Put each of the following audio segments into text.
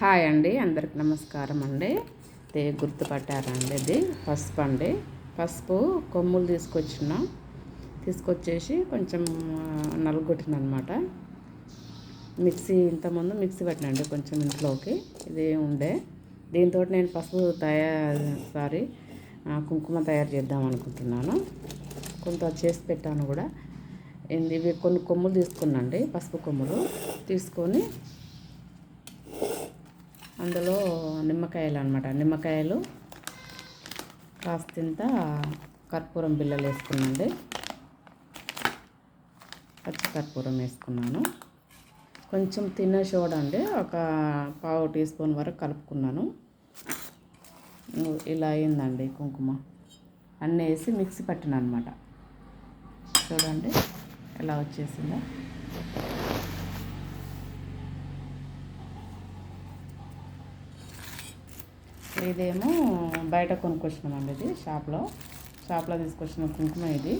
Hi అండి అందరికి నమస్కారం అండి. తే గుర్తుపట్టారండి ఇది? పసుపు అండి. పసుపు కొమ్ములు తీసుకొచ్చిన. తీసుకొచ్చేసి కొంచెం నలుగొట్టిన అనమాట మిక్సీ ఇంతకుముందు మిక్సీ పట్టినండి కొంచెం ఇంట్లోకి. ఇది ఉండే. దీంతో నేను పసుపు తయారు సారీ కుంకుమ తయారు చేద్దాం అనుకుంటున్నాను. కొంత చేసి పెట్టాను కూడా. ఇవి కొన్ని కొమ్ములు తీసుకున్నాండి పసుపు కొమ్ములు. తీసుకొని అందులో నిమ్మకాయలు అనమాట నిమ్మకాయలు కాస్తింత కర్పూరం బిల్లలు వేసుకున్నాండి పచ్చి కర్పూరం వేసుకున్నాను. కొంచెం తిన్న చూడండి ఒక పావు టీ స్పూన్ వరకు కలుపుకున్నాను. ఇలా అయిందండి కుంకుమ. అన్నీ వేసి మిక్సీ పట్టిన అనమాట చూడండి ఎలా వచ్చేసిందో. ఇదేమో బయట కొనుక్కొచ్చినామండి ఇది షాప్లో. షాప్లో తీసుకొచ్చిన కుంకుమ ఇది.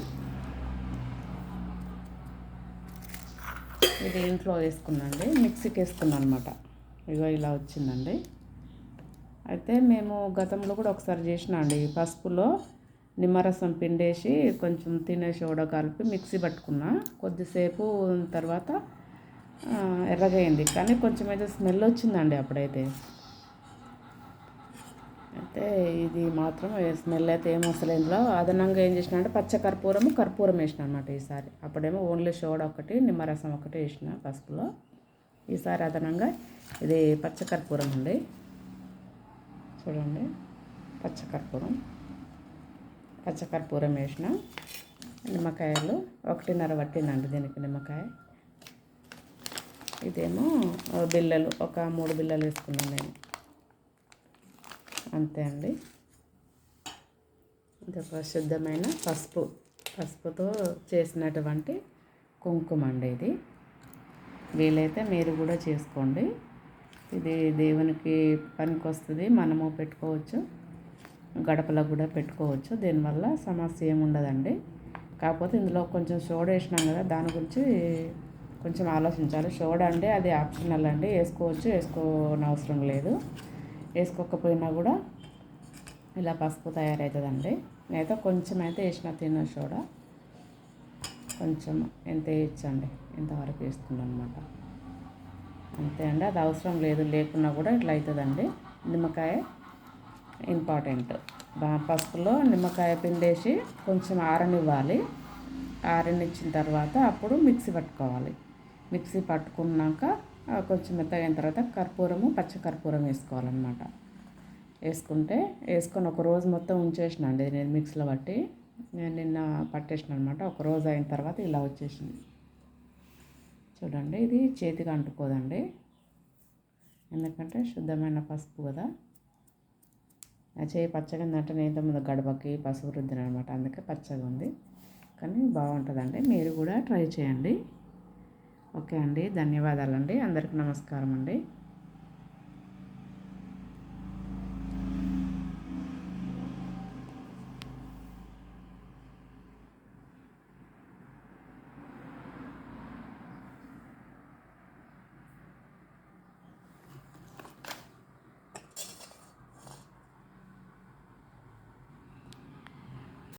ఇది ఇంట్లో వేసుకున్నాండి. మిక్సీకి వేసుకున్నాను అనమాట ఇగో ఇలా వచ్చిందండి. అయితే మేము గతంలో కూడా ఒకసారి చేసినా అండి పసుపులో నిమ్మరసం పిండేసి కొంచెం తినేసి కూడా కలిపి మిక్సీ పట్టుకున్నా. కొద్దిసేపు తర్వాత ఎర్రగైంది. కానీ కొంచెం అయితే స్మెల్ వచ్చిందండి అప్పుడైతే. అయితే ఇది మాత్రం స్మెల్ అయితే ఏం వస్తలేదు ఇందులో అదనంగా ఏం చేసిన అంటే పచ్చ కర్పూరము కర్పూరం వేసిన అనమాట ఈసారి. అప్పుడేమో ఓన్లీ షోడ ఒకటి నిమ్మరసం ఒకటి వేసిన పసుపులో. ఈసారి అదనంగా ఇది పచ్చ కర్పూరం అండి. చూడండి. పచ్చ కర్పూరం. పచ్చ కర్పూరం వేసిన నిమ్మకాయలు. ఒకటిన్నర పట్టిందండి దీనికి నిమ్మకాయ. ఇదేమో బిల్లలు. ఒక మూడు బిల్లలు వేసుకున్నాను నేను. అంతే అండి. ఇది శుద్ధమైన పసుపు పసుపుతో చేసినటువంటి కుంకుమ అండి ఇది. వీలైతే మీరు కూడా చేసుకోండి. ఇది దేవునికి పనికి వస్తుంది మనము పెట్టుకోవచ్చు గడపలో కూడా పెట్టుకోవచ్చు. దీనివల్ల సమస్య ఏమి ఉండదండి. కాకపోతే ఇందులో కొంచెం సోడా వేసినాం కదా దాని గురించి కొంచెం ఆలోచించాలి. సోడా అంటే అది ఆప్షనల్ అండి వేసుకోవచ్చు వేసుకోనవసరం లేదు. వేసుకోకపోయినా కూడా ఇలా పసుపు తయారవుతుందండి నేనైతే కొంచెం అయితే వేసిన తిన్న సోడా కొంచెం ఎంత వేయచ్చండి ఇంతవరకు వేసుకున్నాను అనమాట అంతే అండి అది అవసరం లేదు లేకున్నా కూడా ఇట్లా అవుతుందండి నిమ్మకాయ ఇంపార్టెంట్. పసుపులో నిమ్మకాయ పిండేసి కొంచెం ఆరనివ్వాలి. ఆరనిచ్చిన తర్వాత అప్పుడు మిక్సీ పట్టుకోవాలి. మిక్సీ పట్టుకున్నాక కొంచెం మెత్తగా అయిన తర్వాత కర్పూరము పచ్చ కర్పూరం వేసుకోవాలన్నమాట. వేసుకుంటే వేసుకొని ఒక రోజు మొత్తం ఉంచేసిన అండి నేను మిక్సీలో పట్టి నేను నిన్న పట్టేసిన అనమాట ఒక రోజు అయిన తర్వాత ఇలా వచ్చేసింది. చూడండి ఇది చేతికి అంటుకోదండి. ఎందుకంటే శుద్ధమైన పసుపు కదా. ఆ చేయి పచ్చగా ఉందంటే నేను ముందు గడపకి పసుపు రుద్దిన అనమాట అందుకే పచ్చగా ఉంది. కానీ బాగుంటుందండి. మీరు కూడా ట్రై చేయండి. ఓకే అండి ధన్యవాదాలండి. అందరికీ నమస్కారం అండి